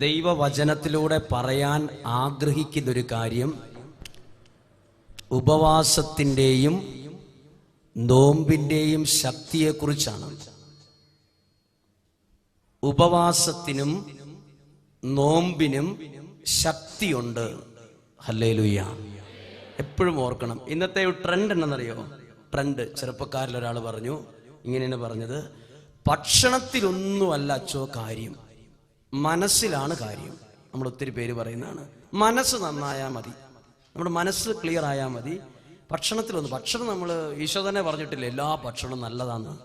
ദൈവവചനത്തിലൂടെ പറയാൻ ആഗ്രഹിക്കുന്നൊരു കാര്യം ഉപവാസത്തിന്റെയും നോമ്പിന്റെയും ശക്തിയെക്കുറിച്ചാണ്. ഉപവാസത്തിനും നോമ്പിനും ശക്തിയുണ്ട്. ഹല്ലേലൂയ. എപ്പോഴും ഓർക്കണം. ഇന്നത്തെ ഒരു ട്രെൻഡ് എന്നറിയോ ട്രെൻഡ് ചെറുപ്പക്കാരിൽ ഒരാൾ പറഞ്ഞു ഇങ്ങനെയാണ് പറഞ്ഞത്. ഭക്ഷണത്തിലൊന്നുമല്ല അച്ചോ കാര്യം. മനസ്സിലാണ് കാര്യം. നമ്മൾ ഒത്തിരി പേര് പറയുന്നതാണ്. മനസ്സ് നന്നായാൽ മതി. നമ്മുടെ മനസ്സ് ക്ലിയർ ആയാൽ മതി. ഭക്ഷണത്തിലൊന്ന് ഭക്ഷണം നമ്മൾ ഈശോ തന്നെ പറഞ്ഞിട്ടില്ല എല്ലാ ഭക്ഷണവും നല്ലതാന്ന്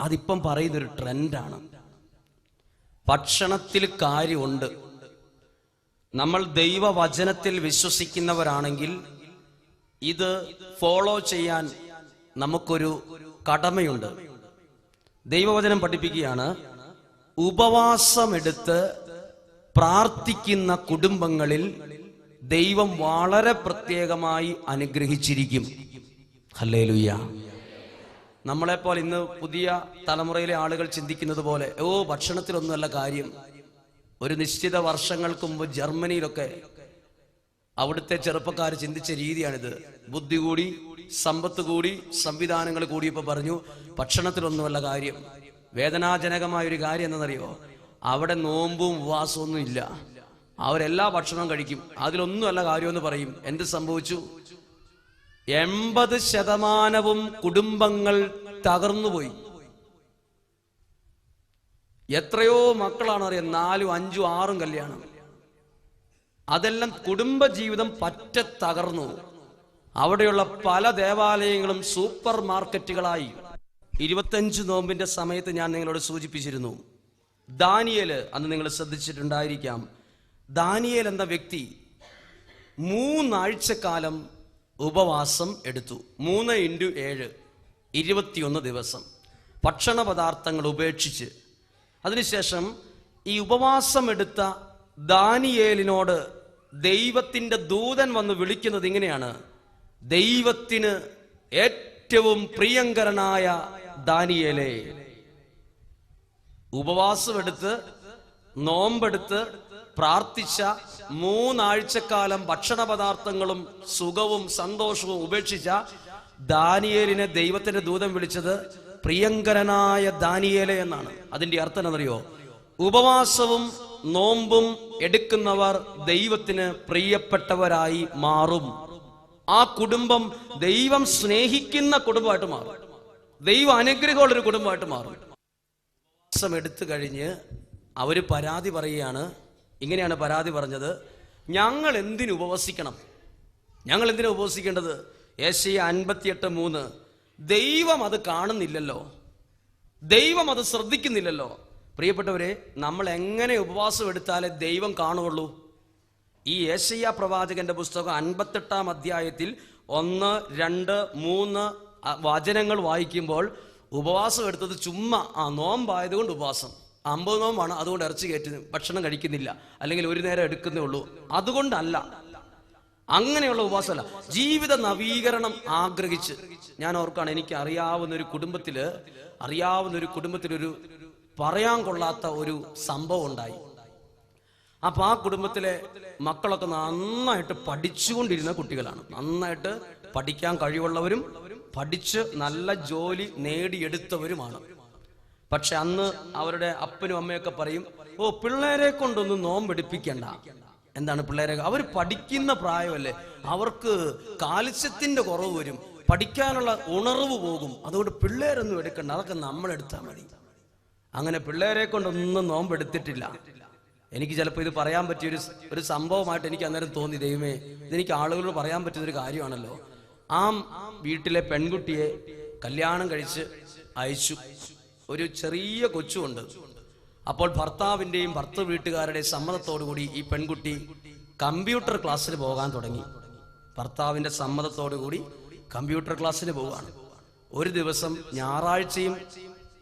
അതിപ്പം പറയുന്നൊരു ട്രെൻഡാണ്. ഭക്ഷണത്തിൽ കാര്യമുണ്ട്. നമ്മൾ ദൈവവചനത്തിൽ വിശ്വസിക്കുന്നവരാണെങ്കിൽ ഇത് ഫോളോ ചെയ്യാൻ നമുക്കൊരു കടമയുണ്ട്. ദൈവവചനം പഠിപ്പിക്കുകയാണ് ഉപവാസമെടുത്ത് പ്രാർത്ഥിക്കുന്ന കുടുംബങ്ങളിൽ ദൈവം വളരെ പ്രത്യേകമായി അനുഗ്രഹിച്ചിരിക്കും. ഹല്ലേലൂയ നമ്മളെപ്പോൾ ഇന്ന് പുതിയ തലമുറയിലെ ആളുകൾ ചിന്തിക്കുന്നത് പോലെ ഓ ഭക്ഷണത്തിലൊന്നുമല്ല കാര്യം. ഒരു നിശ്ചിത വർഷങ്ങൾക്ക് മുമ്പ് ജർമ്മനിയിലൊക്കെ അവിടുത്തെ ചെറുപ്പക്കാർ ചിന്തിച്ച രീതിയാണിത്. ബുദ്ധി കൂടി സമ്പത്ത് കൂടി സംവിധാനങ്ങൾ കൂടി ഇപ്പൊ പറഞ്ഞു ഭക്ഷണത്തിലൊന്നുമല്ല കാര്യം. വേദനാജനകമായ ഒരു കാര്യം എന്തെന്നറിയോ അവിടെ നോമ്പും ഉപവാസവും ഒന്നും ഇല്ല. അവരെല്ലാ ഭക്ഷണവും കഴിക്കും. അതിലൊന്നുമല്ല കാര്യമെന്ന് പറയും. എന്ത് സംഭവിച്ചു? എൺപത് ശതമാനവും കുടുംബങ്ങൾ തകർന്നുപോയി. എത്രയോ മക്കളാണ് അറിയാം നാലും അഞ്ചും ആറും കല്യാണം. അതെല്ലാം കുടുംബ ജീവിതം പറ്റ തകർന്നു അവിടെയുള്ള പല ദേവാലയങ്ങളും സൂപ്പർ മാർക്കറ്റുകളായി ഇരുപത്തഞ്ച് നോമ്പിന്റെ സമയത്ത് ഞാൻ നിങ്ങളോട് സൂചിപ്പിച്ചിരുന്നു. ദാനിയൽ അന്ന് നിങ്ങൾ ശ്രദ്ധിച്ചിട്ടുണ്ടായിരിക്കാം. ദാനിയേൽ എന്ന വ്യക്തി മൂന്നാഴ്ചക്കാലം ഉപവാസം എടുത്തു. മൂന്ന് ഇന്റു ഏഴ് ഇരുപത്തിയൊന്ന് ദിവസം. ഭക്ഷണ പദാർത്ഥങ്ങൾ ഉപേക്ഷിച്ച്. അതിനുശേഷം ഈ ഉപവാസം എടുത്ത ദാനിയേലിനോട് ദൈവത്തിന്റെ ദൂതൻ വന്ന് വിളിക്കുന്നത് ഇങ്ങനെയാണ്. ദൈവത്തിന് ഏറ്റവും പ്രിയങ്കരനായ ദാനിയേലേ ഉപവാസമെടുത്ത് നോമ്പെടുത്ത് പ്രാർത്ഥിച്ച മൂന്നാഴ്ചക്കാലം ഭക്ഷണ പദാർത്ഥങ്ങളും സുഖവും സന്തോഷവും ഉപേക്ഷിച്ച ദാനിയേലിനെ ദൈവത്തിന്റെ ദൂതം വിളിച്ചത് പ്രിയങ്കരനായ ദാനിയേലെ എന്നാണ്. അതിന്റെ അർത്ഥം എന്നറിയോ? ഉപവാസവും നോമ്പും എടുക്കുന്നവർ ദൈവത്തിന് പ്രിയപ്പെട്ടവരായി മാറും. ആ കുടുംബം ദൈവം സ്നേഹിക്കുന്ന കുടുംബമായിട്ട് മാറും. ദൈവ അനുഗ്രഹമുള്ളൊരു കുടുംബമായിട്ട് മാറും. മാസം എടുത്തു കഴിഞ്ഞ് അവർ പരാതി പറയുകയാണ്. ഇങ്ങനെയാണ് പരാതി പറഞ്ഞത്. ഞങ്ങൾ എന്തിനു ഉപവസിക്കണം? ഞങ്ങൾ എന്തിനു ഉപവസിക്കേണ്ടത്? ഏഷ്യ അൻപത്തിയെട്ട് മൂന്ന്. ദൈവം അത് കാണുന്നില്ലല്ലോ. ദൈവം അത് ശ്രദ്ധിക്കുന്നില്ലല്ലോ. പ്രിയപ്പെട്ടവരെ നമ്മൾ എങ്ങനെ ഉപവാസം എടുത്താലേ ദൈവം കാണുകയുള്ളൂ? ഈ ഏഷ്യ പ്രവാചകന്റെ പുസ്തകം അൻപത്തെട്ടാം അധ്യായത്തിൽ ഒന്ന് രണ്ട് മൂന്ന് വചനങ്ങൾ വായിക്കുമ്പോൾ ഉപവാസം എടുത്തത് ചുമ്മാ ആ നോമ്പായതുകൊണ്ട് ഉപവാസം. അമ്പത് നോമ്പാണ് അതുകൊണ്ട് ഇറച്ചി കയറ്റി ഭക്ഷണം കഴിക്കുന്നില്ല. അല്ലെങ്കിൽ ഒരു നേരം എടുക്കുന്നേ ഉള്ളൂ. അതുകൊണ്ടല്ല. അങ്ങനെയുള്ള ഉപവാസമല്ല. ജീവിത നവീകരണം ആഗ്രഹിച്ച്. ഞാൻ ഓർക്കാണ് എനിക്ക് അറിയാവുന്ന ഒരു കുടുംബത്തിൽ അറിയാവുന്ന ഒരു കുടുംബത്തിലൊരു പറയാൻ കൊള്ളാത്ത ഒരു സംഭവം ഉണ്ടായി. അപ്പൊ ആ കുടുംബത്തിലെ മക്കളൊക്കെ നന്നായിട്ട് പഠിച്ചുകൊണ്ടിരുന്ന കുട്ടികളാണ്. നന്നായിട്ട് പഠിക്കാൻ കഴിവുള്ളവരും പഠിച്ച് നല്ല ജോലി നേടിയെടുത്തവരുമാണ്. പക്ഷെ അന്ന് അവരുടെ അപ്പനും അമ്മയൊക്കെ പറയും ഓ പിള്ളേരെ കൊണ്ടൊന്നും നോമ്പെടുപ്പിക്കണ്ട. എന്താണ് പിള്ളേരെ? അവർ പഠിക്കുന്ന പ്രായമല്ലേ. അവർക്ക് കാൽസ്യത്തിന്റെ കുറവ് വരും പഠിക്കാനുള്ള ഉണർവ് പോകും. അതുകൊണ്ട് പിള്ളേരൊന്നും എടുക്കണ്ട അതൊക്കെ നമ്മൾ എടുത്താൽ മതി. അങ്ങനെ പിള്ളേരെ കൊണ്ടൊന്നും നോമ്പെടുത്തിട്ടില്ല. എനിക്ക് ചിലപ്പോൾ ഇത് പറയാൻ പറ്റിയ ഒരു ഒരു സംഭവമായിട്ട് എനിക്ക് അന്നേരം തോന്നി. ദൈവമേ ഇതെനിക്ക് ആളുകളോട് പറയാൻ പറ്റുന്ന ഒരു കാര്യമാണല്ലോ. ആ വീട്ടിലെ പെൺകുട്ടിയെ കല്യാണം കഴിച്ച് അയച്ചു. ഒരു ചെറിയ കൊച്ചുണ്ട്. അപ്പോൾ ഭർത്താവിന്റെയും ഭർത്തൃ വീട്ടുകാരുടെയും സമ്മതത്തോടുകൂടി ഈ പെൺകുട്ടി കമ്പ്യൂട്ടർ ക്ലാസ്സിൽ പോകാൻ തുടങ്ങി. ഭർത്താവിന്റെ സമ്മതത്തോടുകൂടി കമ്പ്യൂട്ടർ ക്ലാസ്സിന് പോവുകയാണ്. ഒരു ദിവസം ഞായറാഴ്ചയും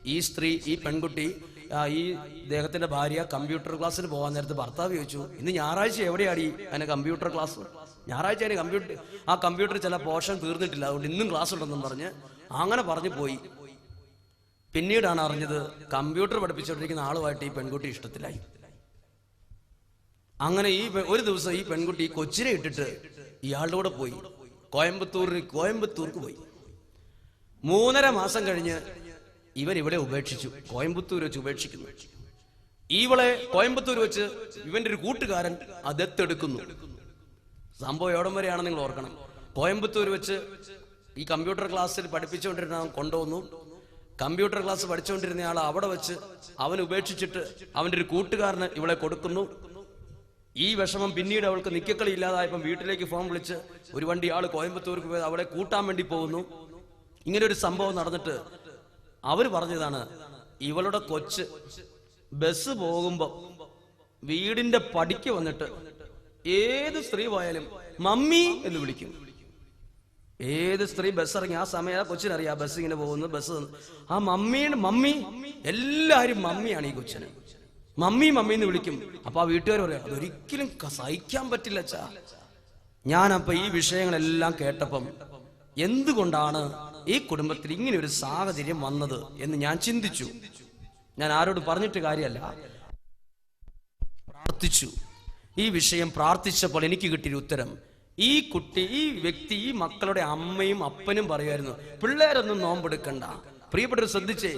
ഈ സ്ത്രീ ഈ പെൺകുട്ടി ഈ ഇദ്ദേഹത്തിന്റെ ഭാര്യ കമ്പ്യൂട്ടർ ക്ലാസ്സിന് പോകാൻ നേരത്ത് ഭർത്താവ് ചോദിച്ചു ഇന്ന് ഞായറാഴ്ച എവിടെയാടി? അതിന് കമ്പ്യൂട്ടർ ക്ലാസ്. ഞായറാഴ്ച അതിന് കമ്പ്യൂട്ടർ ആ കമ്പ്യൂട്ടർ ചില പോർഷൻ തീർന്നിട്ടില്ല. അതുകൊണ്ട് ഇന്നും ക്ലാസ് ഉണ്ടെന്നും പറഞ്ഞ് അങ്ങനെ പറഞ്ഞു പോയി. പിന്നീടാണ് അറിഞ്ഞത് കമ്പ്യൂട്ടർ പഠിപ്പിച്ചുകൊണ്ടിരിക്കുന്ന ആളുമായിട്ട് ഈ പെൺകുട്ടി ഇഷ്ടത്തിലായി. അങ്ങനെ ഈ ഒരു ദിവസം ഈ പെൺകുട്ടി കൊച്ചിനെ ഇട്ടിട്ട് ഇയാളുടെ കൂടെ പോയി. കോയമ്പത്തൂരിന് കോയമ്പത്തൂർക്ക് പോയി. മൂന്നര മാസം കഴിഞ്ഞ് ഇവൻ ഇവിടെ ഉപേക്ഷിച്ചു. കോയമ്പത്തൂർ വെച്ച് ഉപേക്ഷിക്കുന്നു. ഇവളെ കോയമ്പത്തൂർ വെച്ച് ഇവന്റെ ഒരു കൂട്ടുകാരൻ അത് ദത്തെടുക്കുന്നു സംഭവം എവിടം വരെയാണ് നിങ്ങൾ ഓർക്കണം? കോയമ്പത്തൂർ വെച്ച് ഈ കമ്പ്യൂട്ടർ ക്ലാസ്സിൽ പഠിപ്പിച്ചുകൊണ്ടിരുന്ന കൊണ്ടുവന്നു. കമ്പ്യൂട്ടർ ക്ലാസ് പഠിച്ചുകൊണ്ടിരുന്ന ആൾ അവിടെ വെച്ച് അവൻ ഉപേക്ഷിച്ചിട്ട് അവന്റെ ഒരു കൂട്ടുകാരന് ഇവളെ കൊടുക്കുന്നു. ഈ വിഷമം പിന്നീട് അവൾക്ക് നിക്കക്കളി ഇല്ലാതായപ്പം വീട്ടിലേക്ക് ഫോൺ വിളിച്ച് ഒരു വണ്ടി ആൾ കോയമ്പത്തൂർക്ക് പോയത് അവളെ കൂട്ടാൻ വേണ്ടി പോകുന്നു. ഇങ്ങനെ ഒരു സംഭവം നടന്നിട്ട് അവർ പറഞ്ഞതാണ് ഇവളുടെ കൊച്ച് ബസ് പോകുമ്പോ വീടിന്റെ പടിക്ക് വന്നിട്ട് ഏത് സ്ത്രീ പോയാലും മമ്മി എന്ന് വിളിക്കും. ഏത് സ്ത്രീ ബസ് ഇറങ്ങി ആ സമയം ആ കൊച്ചിനറിയാം ബസ് ഇങ്ങനെ പോകുന്നു ബസ് ആ മമ്മിയുടെ മമ്മി എല്ലാരും മമ്മിയാണ് ഈ കൊച്ചിന്. മമ്മി മമ്മി എന്ന് വിളിക്കും. അപ്പൊ ആ വീട്ടുകാർ പറയാം അതൊരിക്കലും സഹിക്കാൻ പറ്റില്ല അച്ഛാ. ഞാനപ്പൊ ഈ വിഷയങ്ങളെല്ലാം കേട്ടപ്പം എന്തുകൊണ്ടാണ് ഈ കുടുംബത്തിൽ ഇങ്ങനെ ഒരു സാഹചര്യം വന്നത് എന്ന് ഞാൻ ചിന്തിച്ചു. ഞാൻ ആരോട് പറഞ്ഞിട്ട് കാര്യമല്ല. പ്രാർത്ഥിച്ചു. ഈ വിഷയം പ്രാർത്ഥിച്ചപ്പോൾ എനിക്ക് കിട്ടിയൊരു ഉത്തരം. ഈ കുട്ടി ഈ വ്യക്തി ഈ മക്കളുടെ അമ്മയും അപ്പനും പറയുമായിരുന്നു പിള്ളേരൊന്നും നോമ്പെടുക്കണ്ട. പ്രിയപ്പെട്ടവർ ശ്രദ്ധിച്ചേ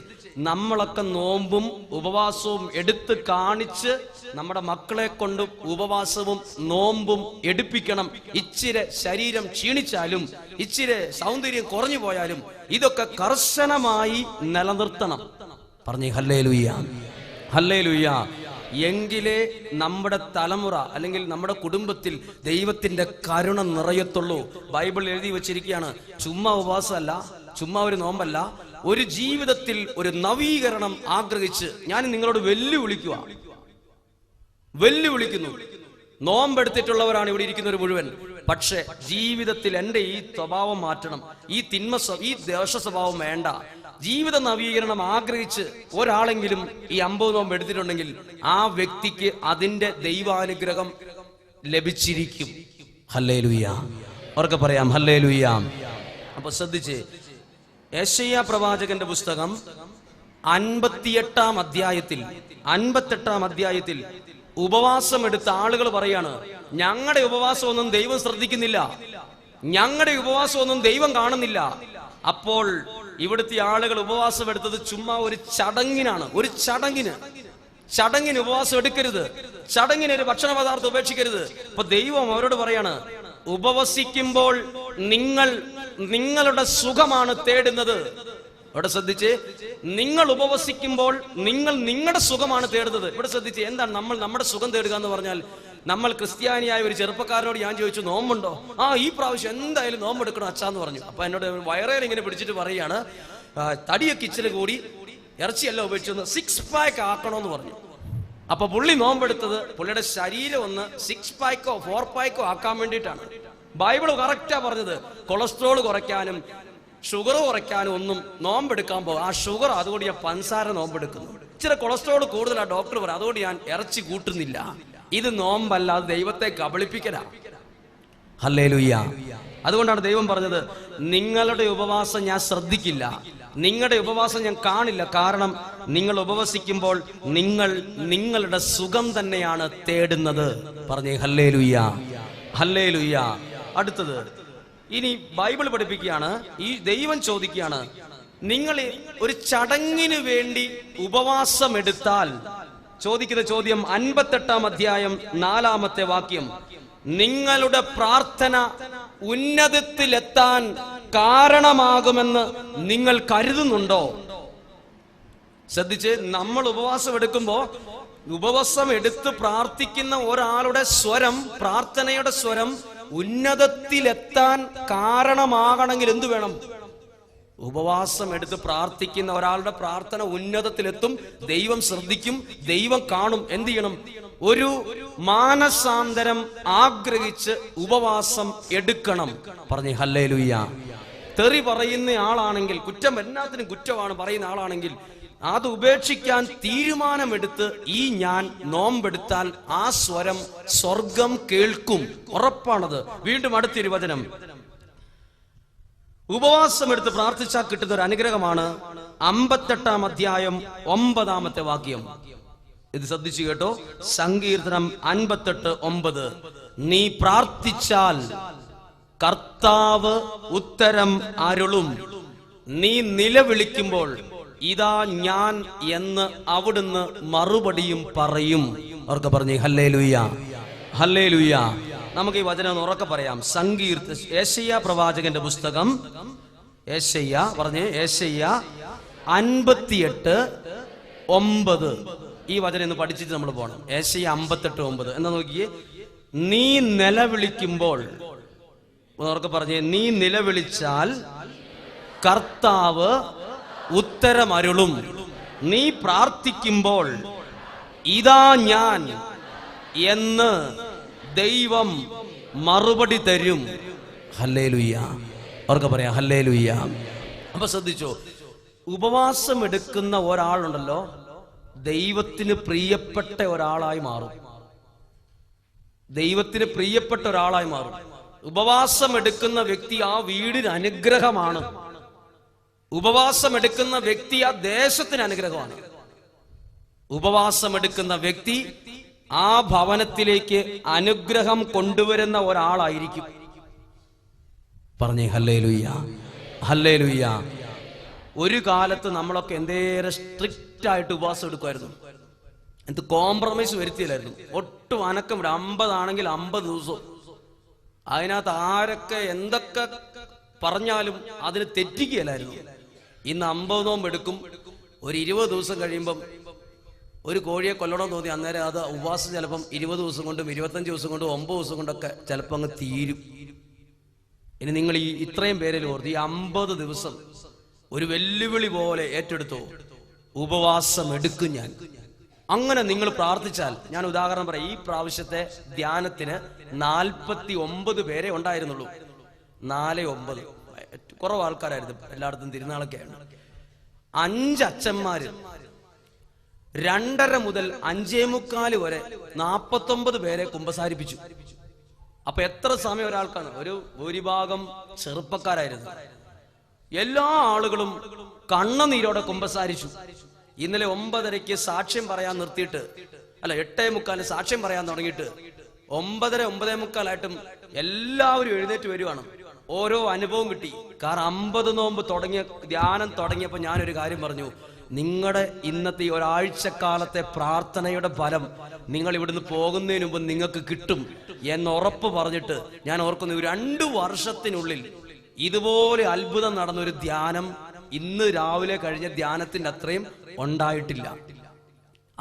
നമ്മളൊക്കെ നോമ്പും ഉപവാസവും എടുത്ത് കാണിച്ച് നമ്മുടെ മക്കളെ കൊണ്ട് ഉപവാസവും നോമ്പും എടുപ്പിക്കണം. ഇച്ചിരി ശരീരം ക്ഷീണിച്ചാലും ഇച്ചിരി സൗന്ദര്യം കുറഞ്ഞു പോയാലും ഇതൊക്കെ കർശനമായി നിലനിർത്തണം. പറഞ്ഞേ ഹല്ലേ ലുയ്യ ഹല്ലേ ലുയ്യ എങ്കിലേ നമ്മുടെ തലമുറ അല്ലെങ്കിൽ നമ്മുടെ കുടുംബത്തിൽ ദൈവത്തിന്റെ കരുണ നിറയത്തുള്ളൂ. ബൈബിൾ എഴുതി വെച്ചിരിക്കുകയാണ്. ചുമ്മാ ഉപവാസമല്ല ചുമ്മാ ഒരു നോമ്പല്ല. ഒരു ജീവിതത്തിൽ ഒരു നവീകരണം ആഗ്രഹിച്ച് ഞാൻ നിങ്ങളോട് വെല്ലുവിളിക്കുക. വെല്ലുവിളിക്കുന്നു. നോമ്പെടുത്തിട്ടുള്ളവരാണ് ഇവിടെ ഇരിക്കുന്നവർ മുഴുവൻ. പക്ഷെ ജീവിതത്തിൽ എന്റെ ഈ സ്വഭാവം മാറ്റണം. ഈ തിന്മ ഈ ദേഷ സ്വഭാവം വേണ്ട. ജീവിത നവീകരണം ആഗ്രഹിച്ച് ഒരാളെങ്കിലും ഈ അമ്പത് നോമ്പ് എടുത്തിട്ടുണ്ടെങ്കിൽ ആ വ്യക്തിക്ക് അതിന്റെ ദൈവാനുഗ്രഹം ലഭിച്ചിരിക്കും. ഹല്ലേ ലുയ്യാം അവർക്ക് പറയാം ഹല്ലേ ലുയ്യാം അപ്പൊ ശ്രദ്ധിച്ച് യേശയ്യ പ്രവാചകന്റെ പുസ്തകം അൻപത്തിയെട്ടാം അധ്യായത്തിൽ അൻപത്തെട്ടാം അധ്യായത്തിൽ ഉപവാസം എടുത്ത ആളുകൾ പറയാണ് ഞങ്ങളുടെ ഉപവാസമൊന്നും ദൈവം ശ്രദ്ധിക്കുന്നില്ല. ഞങ്ങളുടെ ഉപവാസമൊന്നും ദൈവം കാണുന്നില്ല. അപ്പോൾ ഇവിടുത്തെ ആളുകൾ ഉപവാസം എടുത്തത് ചുമ്മാ ഒരു ചടങ്ങിനാണ്. ഒരു ചടങ്ങിന്. ചടങ്ങിന് ഉപവാസം എടുക്കരുത്. ചടങ്ങിന് ഒരു ഭക്ഷണ പദാർത്ഥം ഉപേക്ഷിക്കരുത്. അപ്പൊ ദൈവം അവരോട് പറയാണ് ഉപവസിക്കുമ്പോൾ നിങ്ങൾ നിങ്ങളുടെ സുഖമാണ് തേടുന്നത്. ഇവിടെ ശ്രദ്ധിച്ച് നിങ്ങൾ ഉപവസിക്കുമ്പോൾ നിങ്ങൾ നിങ്ങളുടെ സുഖമാണ് തേടുന്നത്. ഇവിടെ ശ്രദ്ധിച്ച് എന്താണ് നമ്മൾ നമ്മുടെ സുഖം തേടുക എന്ന് പറഞ്ഞാൽ നമ്മൾ ക്രിസ്ത്യാനിയായ ഒരു ചെറുപ്പക്കാരനോട് ഞാൻ ചോദിച്ചു നോമ്പുണ്ടോ? ആ ഈ പ്രാവശ്യം എന്തായാലും നോമ്പെടുക്കണം അച്ഛാന്ന് പറഞ്ഞു. അപ്പൊ എന്നോട് വയറേൽ ഇങ്ങനെ പിടിച്ചിട്ട് പറയാണ് "ആ, തടിയൊക്കെ ഇച്ചിരി കൂടി ഇറച്ചിയല്ല ഉപയോഗിച്ചൊന്ന് സിക്സ് പാക്ക് ആക്കണമെന്ന് പറഞ്ഞു. അപ്പൊ പുള്ളി നോമ്പെടുത്തത് പുള്ളിയുടെ ശരീരം ഒന്ന് സിക്സ് പാക്കോ ഫോർ പാക്കോ ആക്കാൻ വേണ്ടിയിട്ടാണ്. ബൈബിൾ കറക്റ്റാ പറഞ്ഞത് കൊളസ്ട്രോൾ കുറയ്ക്കാനും ഷുഗർ കുറയ്ക്കാനും ഒന്നും നോമ്പെടുക്കാൻ പോകും. ആ ഷുഗർ അതുകൊണ്ട് ഞാൻ പഞ്ചസാര നോമ്പെടുക്കുന്നു. ഇച്ചിരി കൊളസ്ട്രോൾ കൂടുതലാണ് ഡോക്ടർ പറയും അതുകൊണ്ട് ഞാൻ ഇറച്ചി കൂട്ടുന്നില്ല. ഇത് നോമ്പല്ല അത് ദൈവത്തെ കബളിപ്പിക്കലാ. ഹല്ലേലൂയ്യ അതുകൊണ്ടാണ് ദൈവം പറഞ്ഞത് നിങ്ങളുടെ ഉപവാസം ഞാൻ ശ്രദ്ധിക്കില്ല. നിങ്ങളുടെ ഉപവാസം ഞാൻ കാണില്ല. കാരണം നിങ്ങൾ ഉപവസിക്കുമ്പോൾ നിങ്ങൾ നിങ്ങളുടെ സുഖം തന്നെയാണ് തേടുന്നത്. പറഞ്ഞേ ഹല്ലേ ലുയ്യ ഹല്ലേ ലുയ്യ അടുത്തത് ഇനി ബൈബിൾ പഠിപ്പിക്കുകയാണ്. ഈ ദൈവം ചോദിക്കുകയാണ് നിങ്ങൾ ഒരു ചടങ്ങിന് വേണ്ടി ഉപവാസം എടുത്താൽ ചോദിക്കുന്ന ചോദ്യം അൻപത്തെട്ടാം അധ്യായം നാലാമത്തെ വാക്യം. നിങ്ങളുടെ പ്രാർത്ഥന ഉന്നതത്തിലെത്താൻ കാരണമാകുമെന്ന് നിങ്ങൾ കരുതുന്നുണ്ടോ? ശ്രദ്ധിച്ച് നമ്മൾ ഉപവാസം എടുക്കുമ്പോ ഉപവാസം എടുത്ത് പ്രാർത്ഥിക്കുന്ന ഒരാളുടെ സ്വരം പ്രാർത്ഥനയുടെ സ്വരം ഉന്നതത്തിലെത്താൻ കാരണമാകണമെങ്കിൽ എന്തു വേണം? ഉപവാസം എടുത്ത് പ്രാർത്ഥിക്കുന്ന ഒരാളുടെ പ്രാർത്ഥന ഉന്നതത്തിലെത്തും ദൈവം ശ്രദ്ധിക്കും ദൈവം കാണും. എന്ത് ചെയ്യണം? ഒരു മാനസാന്തരം ആഗ്രഹിച്ച് ഉപവാസം എടുക്കണം. പറഞ്ഞു ഹല്ലേ ലുയ്യ തെറി പറയുന്ന ആളാണെങ്കിൽ കുറ്റം എല്ലാത്തിനും കുറ്റമാണ് പറയുന്ന ആളാണെങ്കിൽ അത് ഉപേക്ഷിക്കാൻ തീരുമാനമെടുത്ത് ഈ ഞാൻ നോമ്പെടുത്താൽ ആ സ്വരം സ്വർഗം കേൾക്കും. ഉറപ്പാണത്. വീണ്ടും അടുത്ത ഇരുവചനം ഉപവാസം എടുത്ത് പ്രാർത്ഥിച്ചാൽ കിട്ടുന്ന ഒരു അനുഗ്രഹമാണ് അമ്പത്തെട്ടാം അധ്യായം ഒമ്പതാമത്തെ വാക്യം. ഇത് ശ്രദ്ധിച്ചു കേട്ടോ. സങ്കീർത്തനം അൻപത്തെട്ട് ഒമ്പത്. നീ പ്രാർത്ഥിച്ചാൽ കർത്താവ് ഉത്തരം അരുളും. നീ നിലവിളിക്കുമ്പോൾ ഇതാ ഞാൻ എന്ന് അവിടുന്ന് മറുപടിയും പറയും. അവർക്ക് പറഞ്ഞു ഹല്ലേ ലുയ്യ ഹല്ലേ ലുയ്യ നമുക്ക് ഈ വചനം ഒന്ന് ഉറക്കെ പറയാം. സങ്കീർത്ത ഏശയ്യ പ്രവാചകന്റെ പുസ്തകം. ഏശയ്യ പറഞ്ഞ് ഏശയ്യ അൻപത്തിയെട്ട് ഒമ്പത്. ഈ വചനം ഇന്ന് പഠിച്ചിട്ട് നമ്മൾ പോകണം ഏശയ്യ അമ്പത്തെട്ട് ഒമ്പത്. എന്നാ നോക്കിയേ? നീ നിലവിളിക്കുമ്പോൾ ഉറക്കെ പറഞ്ഞേ നീ നിലവിളിച്ചാൽ കർത്താവ് ഉത്തരമരുളും. നീ പ്രാർത്ഥിക്കുമ്പോൾ ഇതാ ഞാൻ എന്ന് ദൈവം മറുപടി തരും. അവർക്ക് പറയാം ഹല്ലേ ലുയ്യ അപ്പൊ ശ്രദ്ധിച്ചോ ഉപവാസം എടുക്കുന്ന ഒരാളുണ്ടല്ലോ ദൈവത്തിന് പ്രിയപ്പെട്ട ഒരാളായി മാറും. ദൈവത്തിന് പ്രിയപ്പെട്ട ഒരാളായി മാറും. ഉപവാസം എടുക്കുന്ന വ്യക്തി ആ വീടിന് അനുഗ്രഹമാണ്. ഉപവാസം എടുക്കുന്ന വ്യക്തി ആ ദേശത്തിന് അനുഗ്രഹമാണ്. ഉപവാസം എടുക്കുന്ന വ്യക്തി ആ ഭവനത്തിലേക്ക് അനുഗ്രഹം കൊണ്ടുവരുന്ന ഒരാളായിരിക്കും. പറഞ്ഞേ ഹല്ലേ ലുയ്യ ഹല്ലേ ലുയ്യ ഒരു കാലത്ത് നമ്മളൊക്കെ എന്തേറെ സ്ട്രിക്റ്റ് ആയിട്ട് ഉപവാസം എടുക്കുമായിരുന്നു. എന്ത് കോംപ്രമൈസ് വരുത്തിയില്ലായിരുന്നു. ഒട്ടും അനക്കം ഇവിടെ അമ്പതാണെങ്കിൽ അമ്പത് ദിവസവും അതിനകത്ത് ആരൊക്കെ എന്തൊക്കെ പറഞ്ഞാലും അതിന് തെറ്റിക്കുകയില്ലായിരുന്നു. ഇന്ന് അമ്പത് നോമ്പ് എടുക്കും. ഒരു ഇരുപത് ദിവസം കഴിയുമ്പം ഒരു കോഴിയെ കൊല്ലണമെന്ന് തോന്നി. അന്നേരം അത് ഉപവാസം ചിലപ്പം ഇരുപത് ദിവസം കൊണ്ടും ഇരുപത്തഞ്ച് ദിവസം കൊണ്ടും ഒമ്പത് ദിവസം കൊണ്ടൊക്കെ ചിലപ്പോൾ അങ്ങ് തീരും. ഇനി നിങ്ങൾ ഈ ഇത്രയും പേരിൽ ഓർത്ത് ഈ അമ്പത് ദിവസം ഒരു വെല്ലുവിളി പോലെ ഏറ്റെടുത്തോ. ഉപവാസം എടുക്കും ഞാൻ. അങ്ങനെ നിങ്ങൾ പ്രാർത്ഥിച്ചാൽ ഞാൻ ഉദാഹരണം പറയാം ഈ പ്രാവശ്യത്തെ ധ്യാനത്തിന് നാൽപ്പത്തി ഒമ്പത് പേരെ ഉണ്ടായിരുന്നുള്ളൂ. നാല് ഒമ്പത്. കുറവ് ആൾക്കാരായിരുന്നു എല്ലായിടത്തും തിരുനാളൊക്കെയാണ് അഞ്ച് അച്ഛന്മാര്. രണ്ടര മുതൽ അഞ്ചേ മുക്കാൽ വരെ നാപ്പത്തൊമ്പത് പേരെ കുമ്പസാരിപ്പിച്ചു. അപ്പൊ എത്ര സമയം ഒരാൾക്കാണ്? ഒരു ഭൂരിഭാഗം ചെറുപ്പക്കാരായിരുന്നു. എല്ലാ ആളുകളും കണ്ണുനീരോടെ കുമ്പസാരിച്ചു. ഇന്നലെ ഒമ്പതരയ്ക്ക് സാക്ഷ്യം പറയാൻ നിർത്തിയിട്ട് അല്ല എട്ടേ മുക്കാൽ സാക്ഷ്യം പറയാൻ തുടങ്ങിയിട്ട് ഒമ്പതര ഒമ്പതേ മുക്കാലായിട്ടും എല്ലാവരും എഴുന്നേറ്റ് വരുവാണ്. ഓരോ അനുഭവം കിട്ടി. കാരണം അമ്പത് നോമ്പ് തുടങ്ങിയ ധ്യാനം തുടങ്ങിയപ്പോൾ ഞാനൊരു കാര്യം പറഞ്ഞു. നിങ്ങളുടെ ഇന്നത്തെ ഈ ഒരാഴ്ചക്കാലത്തെ പ്രാർത്ഥനയുടെ ഫലം നിങ്ങൾ ഇവിടുന്ന് പോകുന്നതിന് മുമ്പ് നിങ്ങൾക്ക് കിട്ടും എന്ന് ഉറപ്പ് പറഞ്ഞിട്ട് ഞാൻ ഓർക്കുന്നു രണ്ട് വർഷത്തിനുള്ളിൽ ഇതുപോലെ അത്ഭുതം നടന്ന ഒരു ധ്യാനം ഇന്ന് രാവിലെ കഴിഞ്ഞ ധ്യാനത്തിന്റെ അത്രയും ഉണ്ടായിട്ടില്ല.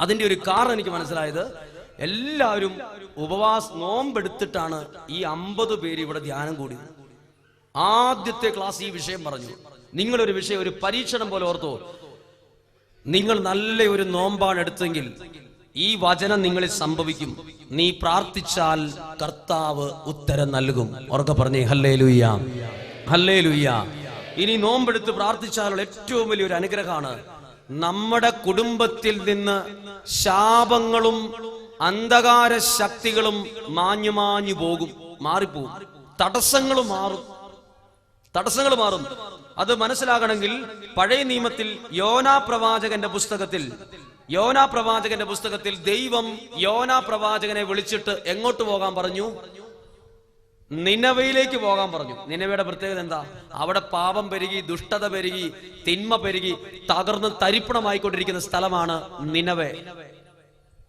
അതിന്റെ ഒരു കാരണം എനിക്ക് മനസ്സിലായത് എല്ലാവരും ഉപവാസ നോമ്പെടുത്തിട്ടാണ് ഈ അമ്പത് പേര് ഇവിടെ ധ്യാനം കൂടിയത്. ആദ്യത്തെ ക്ലാസ് ഈ വിഷയം പറഞ്ഞു. നിങ്ങളൊരു വിഷയം ഒരു പരീക്ഷണം പോലെ ഓർത്തോ. നിങ്ങൾ നല്ല ഒരു നോമ്പാണ് എടുത്തെങ്കിൽ ഈ വചനം നിങ്ങളിൽ സംഭവിക്കും. നീ പ്രാർത്ഥിച്ചാൽ കർത്താവ് ഉത്തരം നൽകും. ഉറക്കെ പറഞ്ഞേ ഹല്ലേ ലുയ്യ ഹല്ലേ ലുയ്യ ഇനി നോമ്പെടുത്ത് പ്രാർത്ഥിച്ചാലുള്ള ഏറ്റവും വലിയൊരു അനുഗ്രഹമാണ് നമ്മുടെ കുടുംബത്തിൽ നിന്ന് ശാപങ്ങളും അന്ധകാര ശക്തികളും മാഞ്ഞു മാഞ്ഞു പോകും മാറിപ്പോകും തടസ്സങ്ങൾ മാറും. തടസ്സങ്ങൾ മാറും. അത് മനസ്സിലാകണമെങ്കിൽ പഴയ നിയമത്തിൽ യോനാ പ്രവാചകന്റെ പുസ്തകത്തിൽ യോനാ പ്രവാചകന്റെ പുസ്തകത്തിൽ ദൈവം യോനാ പ്രവാചകനെ വിളിച്ചിട്ട് എങ്ങോട്ട് പോകാൻ പറഞ്ഞു? നിനവയിലേക്ക് പോകാൻ പറഞ്ഞു. നിനവയുടെ പ്രത്യേകത എന്താ? അവിടെ പാപം പെരുകി ദുഷ്ടത പെരുകി തിന്മ പെരുകി തകർന്ന് തരിപ്പണമായിക്കൊണ്ടിരിക്കുന്ന സ്ഥലമാണ് നിനവേ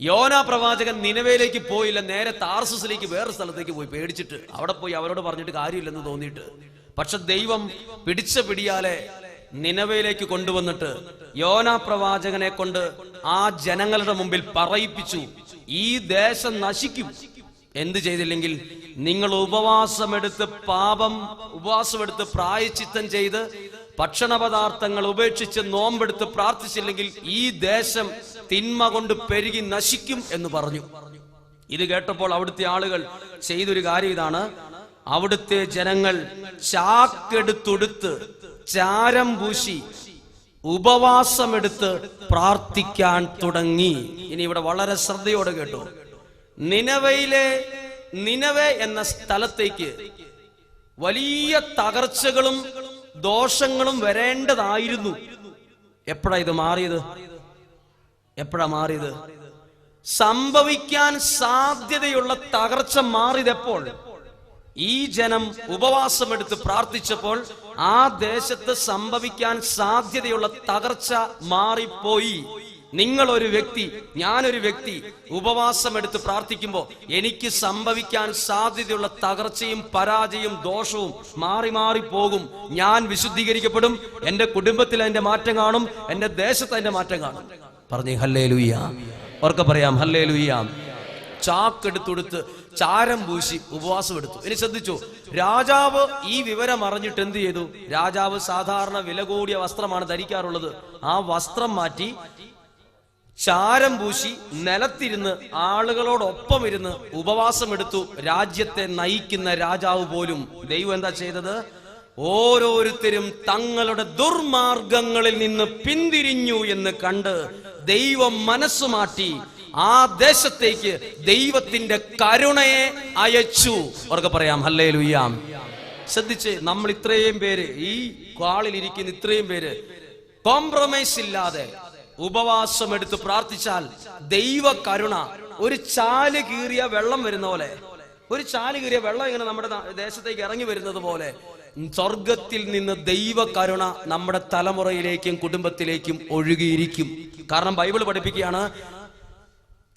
യോന പ്രവാചകൻ നിനവയിലേക്ക് പോയില്ല നേരെ താർസസിലേക്ക് വേറെ സ്ഥലത്തേക്ക് പോയി പേടിച്ചിട്ട്. അവിടെ പോയി അവരോട് പറഞ്ഞിട്ട് കാര്യമില്ലെന്ന് തോന്നിയിട്ട്. പക്ഷെ ദൈവം പിടിച്ച പിടിയാലെ നിലവയിലേക്ക് കൊണ്ടുവന്നിട്ട് യോനാ പ്രവാചകനെ കൊണ്ട് ആ ജനങ്ങളുടെ മുമ്പിൽ പറയിപ്പിച്ചു. ഈ ദേശം നശിക്കും. എന്ത് ചെയ്തില്ലെങ്കിൽ നിങ്ങൾ ഉപവാസമെടുത്ത് പാപം ഉപവാസമെടുത്ത് പ്രായച്ചിത്തം ചെയ്ത് ഭക്ഷണ പദാർത്ഥങ്ങൾ ഉപേക്ഷിച്ച് നോമ്പെടുത്ത് പ്രാർത്ഥിച്ചില്ലെങ്കിൽ ഈ ദേശം തിന്മ കൊണ്ട് പെരുകി നശിക്കും എന്ന് പറഞ്ഞു. ഇത് കേട്ടപ്പോൾ അവിടുത്തെ ആളുകൾ ചെയ്തൊരു കാര്യം ഇതാണ്. അവിടുത്തെ ജനങ്ങൾ ചാക്കെടുത്തൊടുത്ത് ചാരം പൂശി ഉപവാസമെടുത്ത് പ്രാർത്ഥിക്കാൻ തുടങ്ങി. ഇനി ഇവിടെ വളരെ ശ്രദ്ധയോടെ കേട്ടു. നിനവയിലെ നിനവ എന്ന സ്ഥലത്തേക്ക് വലിയ തകർച്ചകളും ദോഷങ്ങളും വരേണ്ടതായിരുന്നു. എപ്പോഴാ ഇത് മാറിയത്? എപ്പോഴാ മാറിയത്? സംഭവിക്കാൻ സാധ്യതയുള്ള തകർച്ച മാറിയതെപ്പോൾ? ഈ ജനം ഉപവാസമെടുത്ത് പ്രാർത്ഥിച്ചപ്പോൾ ആ ദേശത്ത് സംഭവിക്കാൻ സാധ്യതയുള്ള തകർച്ച മാറിപ്പോയി. നിങ്ങൾ ഒരു വ്യക്തി ഞാനൊരു വ്യക്തി ഉപവാസമെടുത്ത് പ്രാർത്ഥിക്കുമ്പോൾ എനിക്ക് സംഭവിക്കാൻ സാധ്യതയുള്ള തകർച്ചയും പരാജയവും ദോഷവും മാറി മാറി പോകും. ഞാൻ വിശുദ്ധീകരിക്കപ്പെടും. എന്റെ കുടുംബത്തിൽ എന്റെ മാറ്റം കാണും. എന്റെ ദേശത്ത് എന്റെ മാറ്റം കാണും. പറഞ്ഞു ഹല്ലേ ലുയ്യ ഓർക്ക പറയാം ഹല്ലേ ലുയ്യാം ചാക്കെടുത്തൊടുത്ത് ചാരം പൂശി ഉപവാസം എടുത്തു. ഇനി ശ്രദ്ധിച്ചു രാജാവ് ഈ വിവരം അറിഞ്ഞിട്ട് എന്ത് ചെയ്തു? രാജാവ് സാധാരണ വില കൂടിയ വസ്ത്രമാണ് ധരിക്കാറുള്ളത്. ആ വസ്ത്രം മാറ്റി ചാരം പൂശി നിലത്തിരുന്ന് ആളുകളോടൊപ്പം ഇരുന്ന് ഉപവാസം എടുത്തു രാജ്യത്തെ നയിക്കുന്ന രാജാവ് പോലും ദൈവം എന്താ ചെയ്തത്? ഓരോരുത്തരും തങ്ങളുടെ ദുർമാർഗങ്ങളിൽ നിന്ന് പിന്തിരിഞ്ഞു എന്ന് കണ്ട് ദൈവം മനസ്സുമാറ്റി ആ ദേശത്തേക്ക് ദൈവത്തിന്റെ കരുണയെ അയച്ചു. അവർക്ക് പറയാം ഹല്ലേ ലുയ്യാം ശ്രദ്ധിച്ച് നമ്മൾ ഇത്രയും പേര് ഈ കാളിൽ ഇരിക്കുന്ന ഇത്രയും പേര് കോംപ്രമൈസ് ഇല്ലാതെ ഉപവാസം എടുത്ത് പ്രാർത്ഥിച്ചാൽ ദൈവ കരുണ ഒരു ചാൽ കീറിയ വെള്ളം വരുന്ന പോലെ ഒരു ചാൽ കീറിയ വെള്ളം ഇങ്ങനെ നമ്മുടെ ദേശത്തേക്ക് ഇറങ്ങി വരുന്നത് പോലെ സ്വർഗത്തിൽ നിന്ന് ദൈവ കരുണ നമ്മുടെ തലമുറയിലേക്കും കുടുംബത്തിലേക്കും ഒഴുകിയിരിക്കും. കാരണം ബൈബിൾ പഠിപ്പിക്കുകയാണ്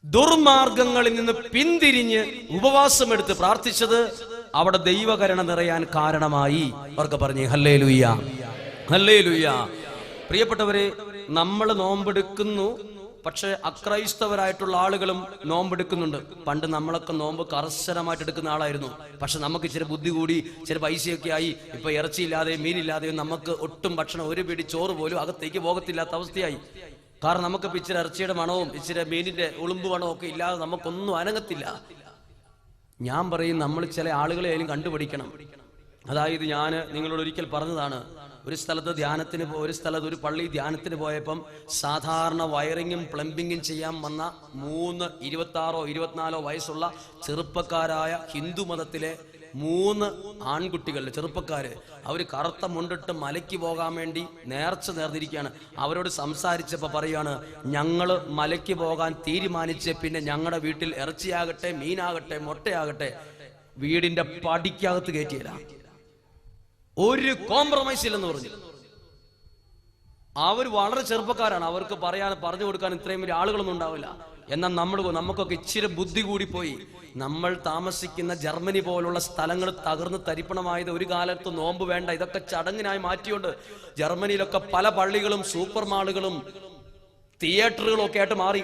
ദുർമാർഗങ്ങളിൽ നിന്ന് പിന്തിരിഞ്ഞ് ഉപവാസമെടുത്ത് പ്രാർത്ഥിച്ചത് അവിടെ ദൈവകരണ നിറയാൻ കാരണമായി. അവർക്ക് പറഞ്ഞു ഹല്ലേ ലുയ്യ ഹല്ലേ ലുയ്യ പ്രിയപ്പെട്ടവരെ നമ്മൾ നോമ്പെടുക്കുന്നു പക്ഷെ അക്രൈസ്തവരായിട്ടുള്ള ആളുകളും നോമ്പെടുക്കുന്നുണ്ട്. പണ്ട് നമ്മളൊക്കെ നോമ്പ് കർശനമായിട്ട് എടുക്കുന്ന ആളായിരുന്നു. പക്ഷെ നമുക്ക് ഇച്ചിരി ബുദ്ധി കൂടി ചെറിയ പൈസയൊക്കെ ആയി. ഇപ്പൊ ഇറച്ചിയില്ലാതെയും മീനില്ലാതെയും നമുക്ക് ഒട്ടും ഭക്ഷണം ഒരു പിടി ചോറ് പോലും അകത്തേക്ക് പോകത്തില്ലാത്ത അവസ്ഥയായി. കാരണം നമുക്ക് ഇച്ചിരി ഇറച്ചിയുടെ മണവും ഇച്ചിരി മീനിന്റെ ഉളുമ്പ് മണവും ഒക്കെ ഇല്ലാതെ നമുക്കൊന്നും അനങ്ങത്തില്ല. ഞാൻ പറയും നമ്മൾ ചില ആളുകളെ ആയാലും കണ്ടുപിടിക്കണം. അതായത് ഞാൻ നിങ്ങളോട് ഒരിക്കൽ പറഞ്ഞതാണ് ഒരു സ്ഥലത്ത് ധ്യാനത്തിന് ഒരു സ്ഥലത്ത് ഒരു പള്ളി ധ്യാനത്തിന് പോയപ്പം സാധാരണ വയറിങ്ങും പ്ലംബിങ്ങും ചെയ്യാൻ വന്ന മൂന്ന് ഇരുപത്തി ആറോ ഇരുപത്തിനാലോ വയസ്സുള്ള ചെറുപ്പക്കാരായ ഹിന്ദു മതത്തിലെ മൂന്ന് ആൺകുട്ടികൾ ചെറുപ്പക്കാര്. അവർ കറുത്ത മുണ്ടിട്ട് മലയ്ക്ക് പോകാൻ വേണ്ടി നേർച്ച നേർന്നിരിക്കുകയാണ്. അവരോട് സംസാരിച്ചപ്പോൾ പറയാണ് ഞങ്ങൾ മലയ്ക്ക് പോകാൻ തീരുമാനിച്ച് പിന്നെ ഞങ്ങളുടെ വീട്ടിൽ ഇറച്ചിയാകട്ടെ മീനാകട്ടെ മുട്ടയാകട്ടെ വീടിന്റെ പടിക്കകത്ത് കയറ്റിയില്ല ഒരു കോംപ്രമൈസ് ഇല്ലെന്ന് പറഞ്ഞു. അവർ വളരെ ചെറുപ്പക്കാരാണ്. അവർക്ക് പറയാൻ പറഞ്ഞു കൊടുക്കാൻ ഇത്രയും വലിയ ആളുകളൊന്നും ഉണ്ടാവില്ല. എന്നാൽ നമ്മൾ നമുക്കൊക്കെ ഇച്ചിരി ബുദ്ധി കൂടി പോയി. നമ്മൾ താമസിക്കുന്ന ജർമ്മനി പോലുള്ള സ്ഥലങ്ങൾ തകർന്ന് തരിപ്പണമായത് ഒരു കാലത്ത് നോമ്പ് വേണ്ട. ഇതൊക്കെ ചടങ്ങിനായി മാറ്റിയുണ്ട് ജർമ്മനിയിലൊക്കെ പല പള്ളികളും സൂപ്പർ മാളുകളും തിയേറ്ററുകളും ഒക്കെ ആയിട്ട് മാറി.